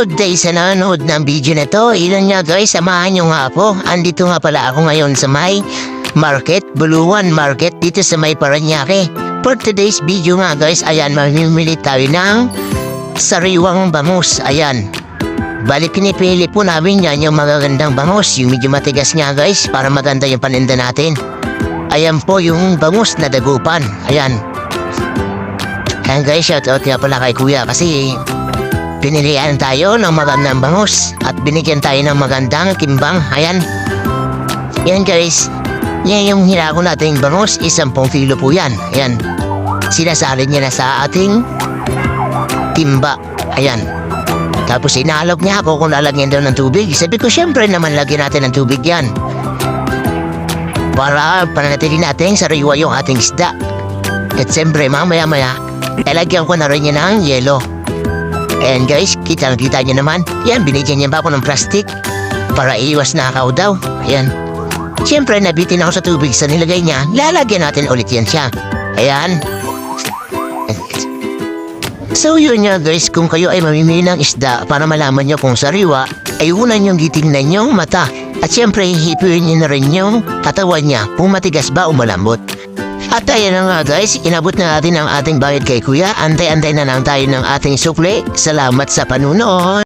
Good day sa nanonood ng video na to. Ilan nga guys, samahan nyo nga po. Andito nga pala ako ngayon sa may market, Buluan Market, dito sa may Paranaque. For today's video nga guys, ayan, mamimili tayo ng sariwang bangus. Ayan. Bali, pinipili po namin yan yung magagandang bangus, yung medyo matigas nga guys, para maganda yung paninda natin. Ayan po yung bangus na dagupan. Ayan. Ayan guys, shoutout nga pala kay kuya kasi Pinilian tayo ng magandang bangus at binigyan tayo ng magandang timbang. Ayan. Yan guys. Yan yung hinako nating bangus. Isang pong kilo po yan. Ayan. Sinasali niya na sa ating timba. Ayan. Tapos inaalok niya ako kung lalagyan daw ng tubig. Sabi ko, syempre naman lagyan natin ng tubig yan. Para pananatili natin sariwa yung ating isda. At siyempre, mamaya-maya, talagyan ko na rin niya ng yelo. And guys, kita kita niyo naman. Yan, binigyan niya ba ako ng plastic? Para iwas nakaw daw. Ayan. Siyempre, nabitin ako sa tubig sa nilagay niya. Lalagyan natin ulit yan siya. Ayan. So yun nga guys, kung kayo ay mamimili ng isda para malaman nyo kung sariwa, ay una niyong titingnan yung mata. At siyempre, hihipuin niyo na rin yung katawan niya kung matigas ba o malambot. At ayan na nga guys, inabot na natin ang ating bayad kay kuya. Antay-antay na lang tayo ng ating sukle. Salamat sa panunood.